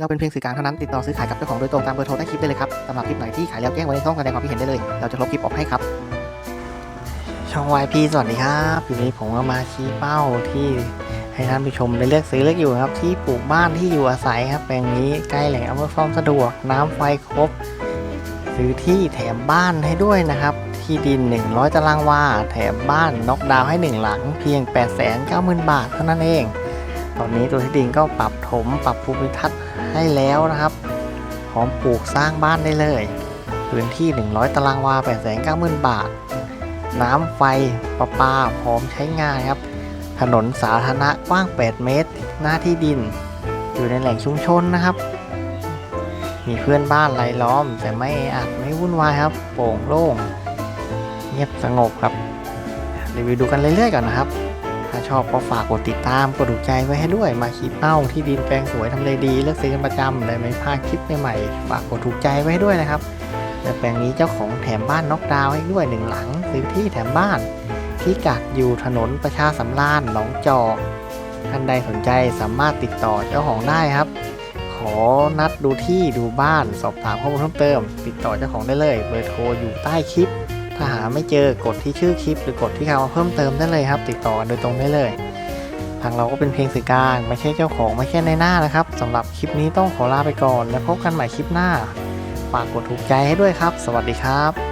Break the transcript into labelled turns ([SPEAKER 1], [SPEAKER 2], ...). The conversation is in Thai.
[SPEAKER 1] เราเป็นเพียงสื่อกลางเท่านั้นติดต่อซื้อขายกับเจ้าของโดยตรงตามเบอร์โทรใต้คลิปได้เลยครับสำหรับคลิปไหนที่ขายแล้วแจ้งไว้ในช่องแสดงความคิดเห็นได้เลย เราจะลบคลิปออกให้ครับ ช่อง YP สวัสดีครับอยู่นี้ผมก็มาชี้เป้าที่ให้ท่านผู้ชมได้เลือกซื้อเลือกอยู่ครับ ที่ปลูกบ้านที่อยู่อาศัยครับแปลงนี้ใกล้แหล่งอำนวยความสะดวกน้ำไฟครบ ซื้อที่แถมบ้านให้ด้วยนะครับ ที่ดิน 100 ตารางวาแถมบ้านน็อกดาวให้ 1 หลัง เพียง 890,000 บาทเท่านั้นเอง ตอนนี้ตัวที่ดินก็ปรับถมปรับภูมิทัศน์ให้แล้วนะครับพร้อมปลูกสร้างบ้านได้เลย พื้นที่ 100 ตารางวา890,000 บาท น้ำไฟประปาพร้อมใช้งานครับ ถนนสาธารณะกว้าง 8 เมตร หน้าที่ดิน อยู่ในแหล่งชุมชนนะครับ มีเพื่อนบ้านรายล้อม แต่ไม่แออัดไม่วุ่นวายครับ โปร่งโล่ง เงียบสงบครับ รีวิวดูกันเรื่อยๆก่อนนะครับ ถ้าชอบก็ฝากกดติดตามกดถูกใจไว้ให้ด้วย มาคิดเป้าที่ดินแปลงสวยทำเลดีเลือกซื้อกันประจำได้ไม่พลาดคลิปใหม่ๆฝากกดถูกใจไว้ให้ด้วยนะครับและแปลงนี้เจ้าของแถมบ้านน็อกดาวน์ให้ด้วยหนึ่งหลังซื้อที่แถมบ้านที่กัดอยู่ถนนประชาสำราญหนองจอกท่านใดสนใจสามารถติดต่อเจ้าของได้ครับ ขอนัดดูที่ดูบ้านสอบถามข้อมูลเพิ่มเติม ติดต่อเจ้าของได้เลย เบอร์โทรอยู่ใต้คลิป ถ้าหาไม่เจอกดที่ชื่อคลิป หรือกดที่คำว่าเพิ่มเติมได้เลยครับ ติดต่อโดยตรงได้เลย ทางเราก็เป็นเพียงสื่อกลางไม่ใช่เจ้าของไม่ใช่ในหน้านะครับสำหรับคลิปนี้ต้องขอลาไปก่อน แล้วพบกันใหม่คลิปหน้าฝากกดถูกใจให้ด้วยครับ สวัสดีครับ